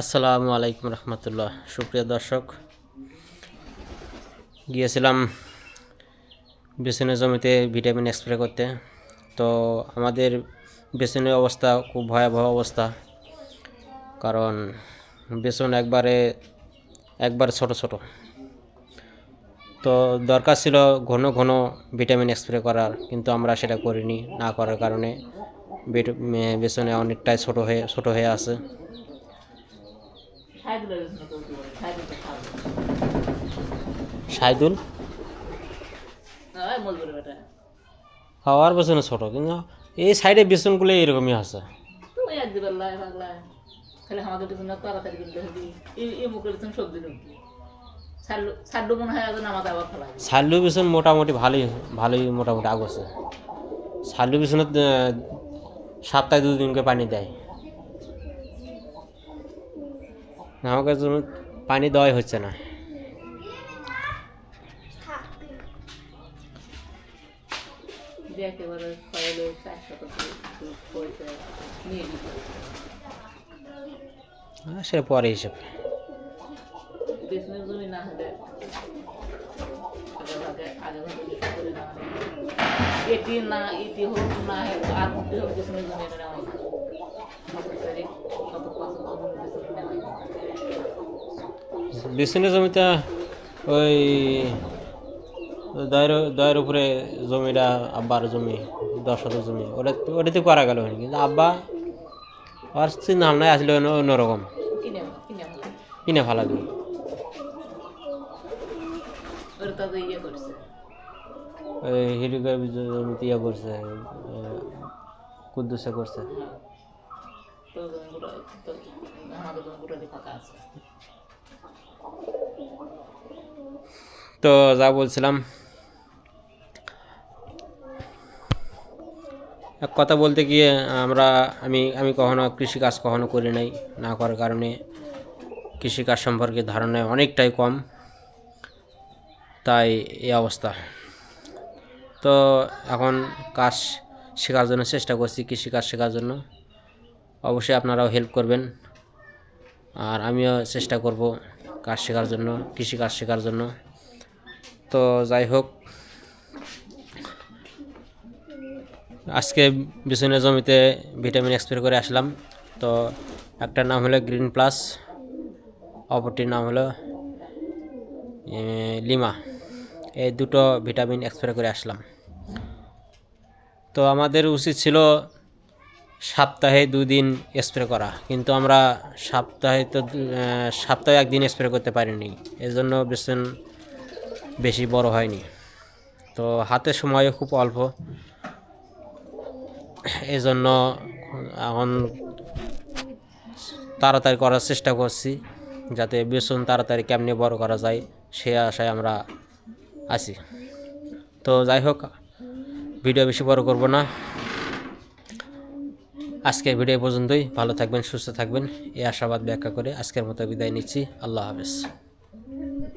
আসসালামু আলাইকুম রহমতুল্লাহ। সুপ্রিয় দর্শক, গিয়েছিলাম বেসনের জমিতে ভিটামিন স্প্রে করতে। তো আমাদের বেসনের অবস্থা খুব ভয়াবহ অবস্থা, কারণ বেসন একবারে, একবার ছোট ছোট। তো দরকার ছিল ঘন ঘন ভিটামিন স্প্রে করার, কিন্তু আমরা সেটা করিনি, না করার কারণে বেসনে অনেকটাই ছোট হয়ে ছোট হয়ে আছে সাইদুলের জন্য করতে পারে সাইদুলটা খাবে সাইদুল? মজবুর বেটা। খাওয়ার ছোট কিন্তু এই সাইডে বেসনগুলো এরকমই আছে। তাড়াতাড়ি কিনতে হবে। এই তুমি সবজি হয় সাল্লু বেসন মোটামুটি ভালোই ভালোই মোটামুটি আগছে সাল্লু আহ, সপ্তাহে দুদিনকে পানি দেয়। আমাকে জন্য পানি দেওয়াই হচ্ছে না। হ্যাঁ, সেটা পরে হিসেবে। এটি না এটি হোক না মধ্যে হোক বেসনের জমি এটা নেওয়া হয় না। কত তারিখ কত পাঁচ বেসন নেওয়া হয় না। বেসনের জমিটা ওই দয়ের দয়ের উপরে জমিটা, আব্বার জমি দশ শতক জমি, ওটা, ওটাতে করা গেল কিন্তু আব্বা আর চিন্তা ভাবনায় আসলে অন্য- অন্যরকম। কিনে ওই হিরিকার জমিতে ইয়ে করছে কুদ্দুসে করছে। তো যা বলছিলাম। এক কথা বলতে গিয়ে আমরা, আমি আমি কখনো কৃষিকাজ কখনো করি নাই, না করার কারণে কৃষিকাজ সম্পর্কে ধারণা অনেকটাই কম, তাই এই অবস্থা। তো এখন কাজ শেখার জন্য চেষ্টা করছি, কৃষিকাজ শেখার জন্য। অবশ্যই আপনারাও হেল্প করবেন, আর আমিও চেষ্টা করব কাজ শেখার জন্য কৃষিকাজ শেখার জন্য। তো যাই হোক, আজকে বিছুনের জমিতে ভিটামিন এক্সপ্রে করে আসলাম। তো একটার নাম হলো গ্রিন প্লাস, অপরটির নাম হলো লিমা। এই দুটো ভিটামিন এক্সপ্রে করে আসলাম। তো আমাদের উচিত ছিল সপ্তাহে দুদিন স্প্রে করা। কিন্তু আমরা সপ্তাহে তো সপ্তাহে একদিন স্প্রে করতে পারিনি। এজন্য বেসন বেশি বড় হয়নি। তো হাতে সময়ও খুব অল্প। এজন্য এখন তাড়াতাড়ি করার চেষ্টা করছি, যাতে বেসন তাড়াতাড়ি কেমনি বড় করা যায়, সে আশায় আমরা আছি। তো যাই হোক, ভিডিও বেশি বড় করব না। আজকের ভিডিও পর্যন্তই। ভালো থাকবেন, সুস্থ থাকবেন। এই আশাবাদ ব্যাখ্যা করে আজকের মতো বিদায় নিচ্ছি। আল্লাহ হাফেজ।